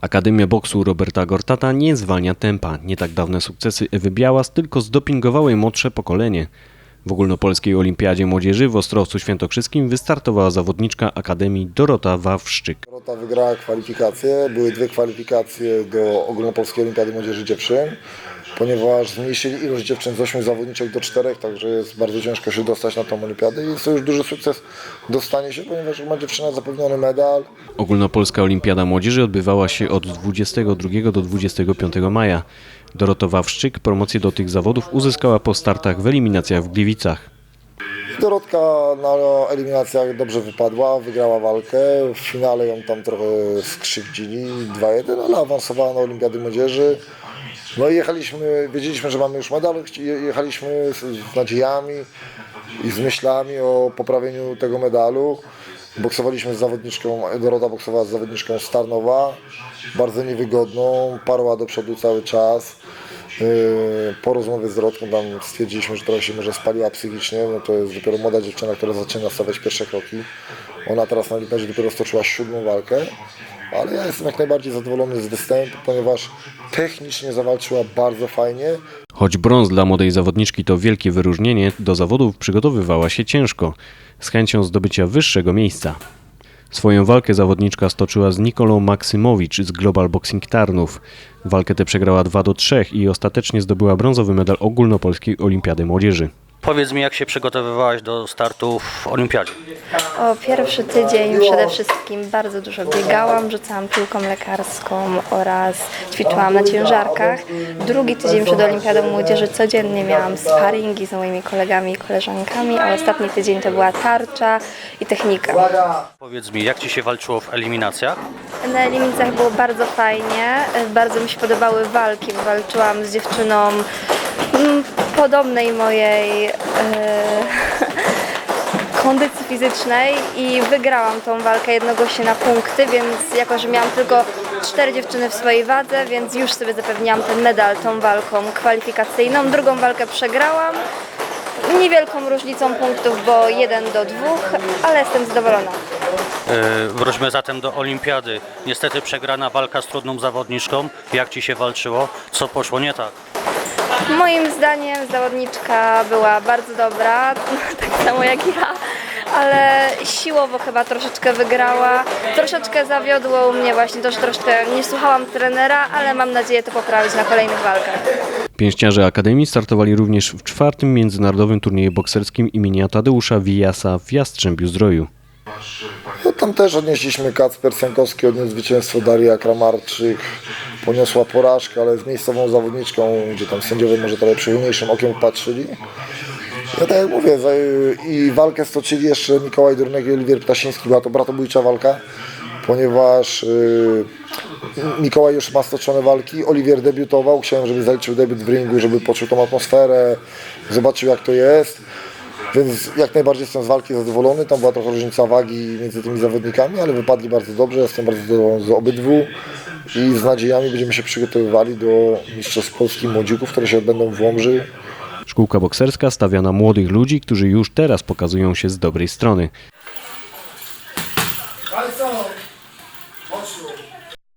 Akademia Boksu Roberta Gortata nie zwalnia tempa. Nie tak dawne sukcesy Ewy Białas tylko zdopingowały młodsze pokolenie. W ogólnopolskiej olimpiadzie młodzieży w Ostrowcu Świętokrzyskim wystartowała zawodniczka Akademii Dorota Wawrzyk. Dorota wygrała kwalifikacje. Były dwie kwalifikacje do Ogólnopolskiej Olimpiady Młodzieży Dziewczyn, ponieważ zmniejszyli ilość dziewczyn z 8 zawodniczek do 4, także jest bardzo ciężko się dostać na tą olimpiadę i jest to już duży sukces dostanie się, ponieważ ma dziewczyna zapewniony medal. Ogólnopolska Olimpiada Młodzieży odbywała się od 22 do 25 maja. Dorota Wawrzyk promocję do tych zawodów uzyskała po startach w eliminacjach w Gliwicach. Dorotka na eliminacjach dobrze wypadła, wygrała walkę. W finale ją tam trochę skrzywdzili 2-1, ale awansowała na Olimpiady Młodzieży. No i jechaliśmy, wiedzieliśmy, że mamy już medal, jechaliśmy z, nadziejami i z myślami o poprawieniu tego medalu. Boksowaliśmy z zawodniczką, Dorota boksowała z zawodniczką Starnowa, bardzo niewygodną, parła do przodu cały czas. Yy, Po rozmowie z Dorotką tam stwierdziliśmy, że trochę się może spaliła psychicznie, no to jest dopiero młoda dziewczyna, która zaczyna stawiać pierwsze kroki. Ona teraz na Olimpiadzie dopiero stoczyła siódmą walkę, ale ja jestem jak najbardziej zadowolony z występu, ponieważ technicznie zawalczyła bardzo fajnie. Choć brąz dla młodej zawodniczki to wielkie wyróżnienie, do zawodów przygotowywała się ciężko, z chęcią zdobycia wyższego miejsca. Swoją walkę zawodniczka stoczyła z Nikolą Maksymowicz z Global Boxing Tarnów. Walkę tę przegrała 2 do 3 i ostatecznie zdobyła brązowy medal ogólnopolskiej olimpiady młodzieży. Powiedz mi, jak się przygotowywałaś do startu w Olimpiadzie? O pierwszy tydzień przede wszystkim bardzo dużo biegałam, rzucałam piłką lekarską oraz ćwiczyłam na ciężarkach. Drugi tydzień przed Olimpiadą Młodzieży codziennie miałam sparingi z moimi kolegami i koleżankami, a ostatni tydzień to była tarcza i technika. Powiedz mi, jak ci się walczyło w eliminacjach? Na eliminacjach było bardzo fajnie, bardzo mi się podobały walki, bo walczyłam z dziewczyną podobnej mojej e, kondycji fizycznej i wygrałam tą walkę jednogłośnie na punkty, więc jako, że miałam tylko cztery dziewczyny w swojej wadze, więc już sobie zapewniłam ten medal tą walką kwalifikacyjną. Drugą walkę przegrałam niewielką różnicą punktów, bo jeden do dwóch, ale jestem zadowolona. Yy, wróćmy zatem do Olimpiady. Niestety przegrana walka z trudną zawodniczką. Jak ci się walczyło? Co poszło nie tak? Moim zdaniem zawodniczka była bardzo dobra, tak samo jak ja, ale siłowo chyba troszeczkę wygrała. Troszeczkę zawiodło u mnie właśnie to, że troszeczkę nie słuchałam trenera, ale mam nadzieję to poprawić na kolejnych walkach. Pięściarze Akademii startowali również w czwartym międzynarodowym turnieju bokserskim imienia Tadeusza Wijasa w Jastrzębiu Zdroju. Tam też odnieśliśmy Kacper Sękowski, odniósł zwycięstwo Daria Kramarczyk, poniosła porażkę, ale z miejscową zawodniczką, gdzie tam sędziowie może trochę przychylniejszym okiem patrzyli. Ja tak jak mówię, i walkę stoczyli jeszcze Mikołaj Durnek i Oliwier Ptasiński, była to bratobójcza walka, ponieważ yy, Mikołaj już ma stoczone walki, Oliwier debiutował, chciałem, żeby zaliczył debiut w ringu, żeby poczuł tą atmosferę, zobaczył jak to jest. Więc jak najbardziej jestem z walki zadowolony. Tam była trochę różnica wagi między tymi zawodnikami, ale wypadli bardzo dobrze. Jestem bardzo zadowolony z obydwu i z nadziejami będziemy się przygotowywali do Mistrzostw Polski Młodzików, które się odbędą w Łomży Szkółka bokserska stawia na młodych ludzi, którzy już teraz pokazują się z dobrej strony.